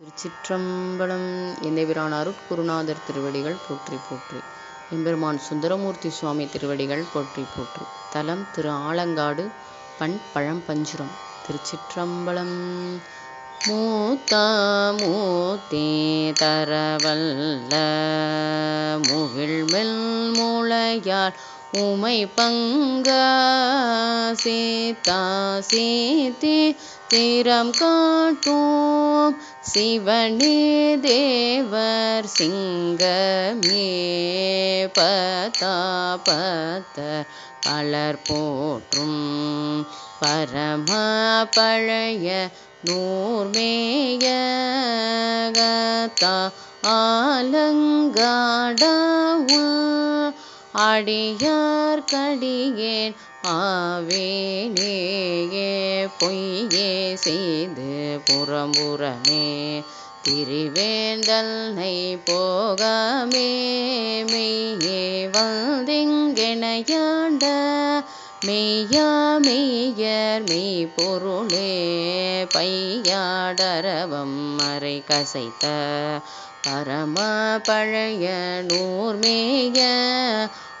திருச்சிற்றம்பலம் எந்தபிரான் அருட்குருநாதர் திருவடிகள் போற்றி போற்றி. எம்பெருமான் சுந்தரமூர்த்தி சுவாமி திருவடிகள் போற்றி போற்றி. தலம் திரு ஆலங்காடு பண் பழம்பஞ்சுரம். திருச்சிற்றம்பலம் மூத்தா மூத்தே தரவல்ல. முகிழ்மெல் மூளையார் உமை பங்கா சீதா சீத்தி திறம் காட்டோம் சிவனே தேவர் சிங்கமே. பதா பலர் போற்றும் பரமா பழைய நூர்மேயகதா ஆலங்காடவா அடியார் கடியேன் ஆவேனேயே பொய்யே செய்து புறம்புறமே. திரிவேந்தல்னை போகமே மெய்யே வந்திங்கெனையாண்ட மெய்யா மெய்யர் மெய் பொருளே பையாடரவம் மறை கசைத்த பரம பழைய நூர்மேய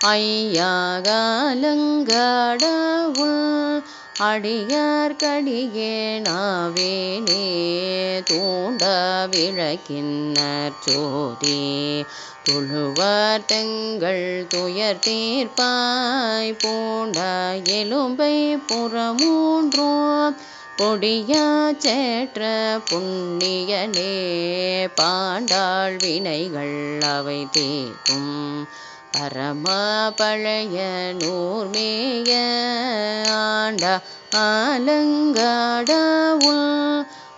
ஐயாகாலங்கடவுள் அடியார் கடியேனாவேனே தூண்ட விளக்கின்னர் சோதி துழுவர் தெங்கள் துயர் தீர்ப்பாய் பூண்ட எலும்பை புறமூன்றோம். பொடியா சேற்ற புண்ணியனே பாண்டாள் வினைகள் அவை தீர்க்கும். பரமா பழைய நூர்மேய ஆண்ட ஆலங்காடவுள்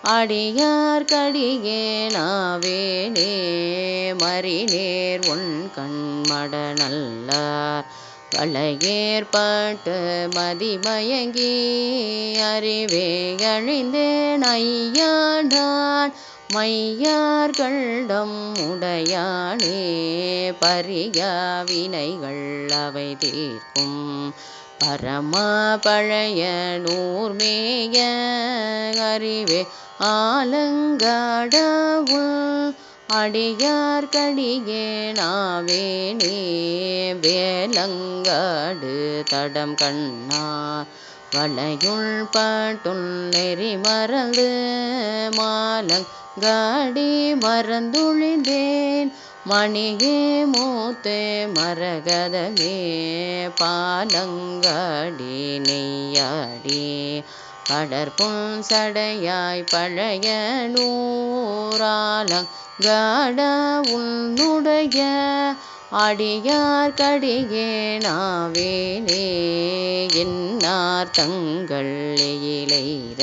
அடியார் கடியேனாவேனே மறிநேர் உன் கண்மட நல்லார் வளையேற்பட்டு மதிமயங்கி அறிவே அழிந்தேன் ஐயாண்டான் மையார்களிடம் உடையானே பரியா வினைகள் அவை தீர்க்கும். பரமா பழைய நூர்மேய அறிவே ஆலங்காடவும் அடியார் கடியேனாவேனே வேலங்காடு தடம் கண்ணார் வளையுள் பாட்டுள் நெறி மறந்து மாலங்காடி மறந்துழிந்தேன் மணியே மூத்து மரகதமே பாலங்காடி நெய்யாடி படற்பும் சடையாய் பழைய நூறாலங்காட உன்னுடைய அடியார் கடியே நாவேனே என்னார் தங்கள் இலைர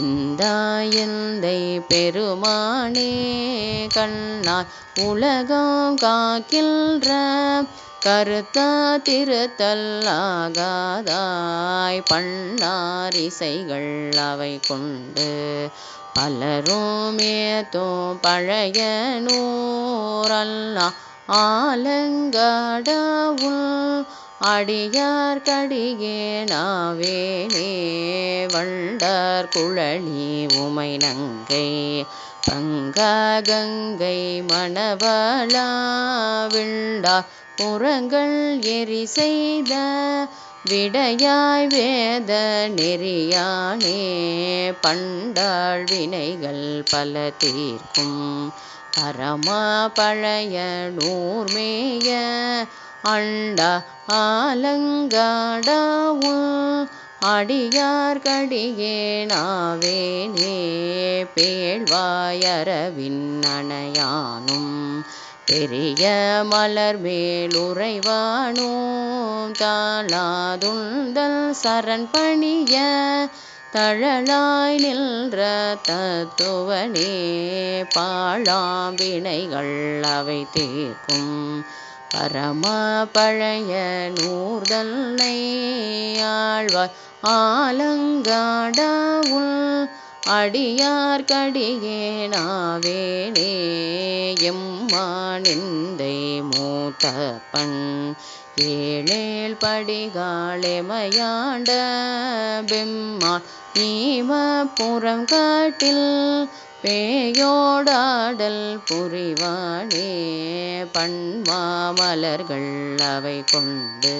எந்தாயந்தை பெருமானே கண்ணார் உலகம் காக்கின்ற கருத்தா திருத்தல்லாகாதாய் பண்ணாரிசைகள் அவை கொண்டு பலரும் ஏத்தும் பழைய நூறல்லா ஆலங்காடவுள் அடியார் கடியேனாவேனே வண்டார் குழலி உமை நங்கை கங்கா கங்கை மணவாளா விண்டார் புறங்கள் எரி செய்த விடையாய் வேத நெறியானே பண்டாள் வினைகள் பல தீர்க்கும். பரமா பழைய நூர்மேய அண்டா ஆலங்காடாவும் அடியார் கடியேனாவேனே பேழ்வாயரவின் அணையானும் பெரிய மலர் மேலுறைவானோ தாளாதுந்தல் சரண் பணிய தழலாய் நின்ற தத்துவனே பாழாம் வினைகள் அவை தீர்க்கும். பரமா பழைய நூர்தல்லை ஆழ்வாய் ஆலங்காடவுள் அடியார் கடியேனாவேனே எம்மானிந்தை மூத்தப்பன் ஏழேல் படிகாளெமையாண்ட பெம்மான் ஈம புறம் காட்டில் பேயோடாடல் புரிவானே பண்மாமலர்கள் அவை கொண்டு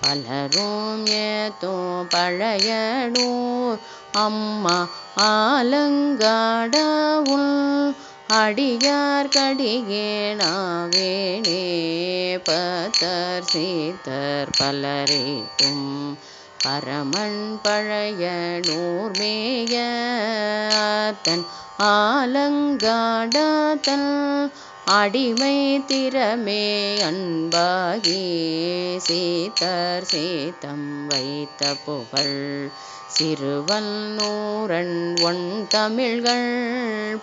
பலரும் ஏத்தும் பழையனூர். அம்மா ஆலங்காடவும் அடியார் கடியேனாவேனே பத்தர் சீத்தர் பலரேட்டும் பரமன் பழைய நூர்மேய தன் ஆலங்காடாதல் அடிமை திறமே அன்பாகி சீத்தர் சீத்தம் வைத்த புகழ் சிறுவல் ஒன் தமிழ்கள்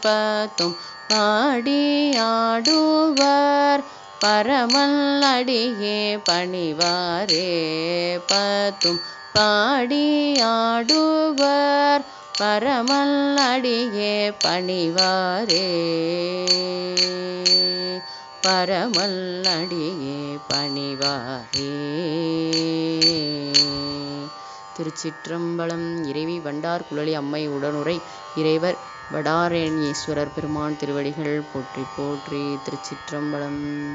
பத்தும் பாடியாடுவர் பரமல் அடியே பணிவாரே பத்தும் பாடி ஆடுவர் பரமல் அடியே பணிவாரே. பரமல் அடியே பணிவாரே. திருச்சிற்றம்பலம் இறைவி வண்டார் குழலி அம்மை உடனுரை இறைவர் வடாரேணீஸ்வரர் பெருமான் திருவடிகள் போற்றி போற்றி திருச்சிற்றம்பலம்.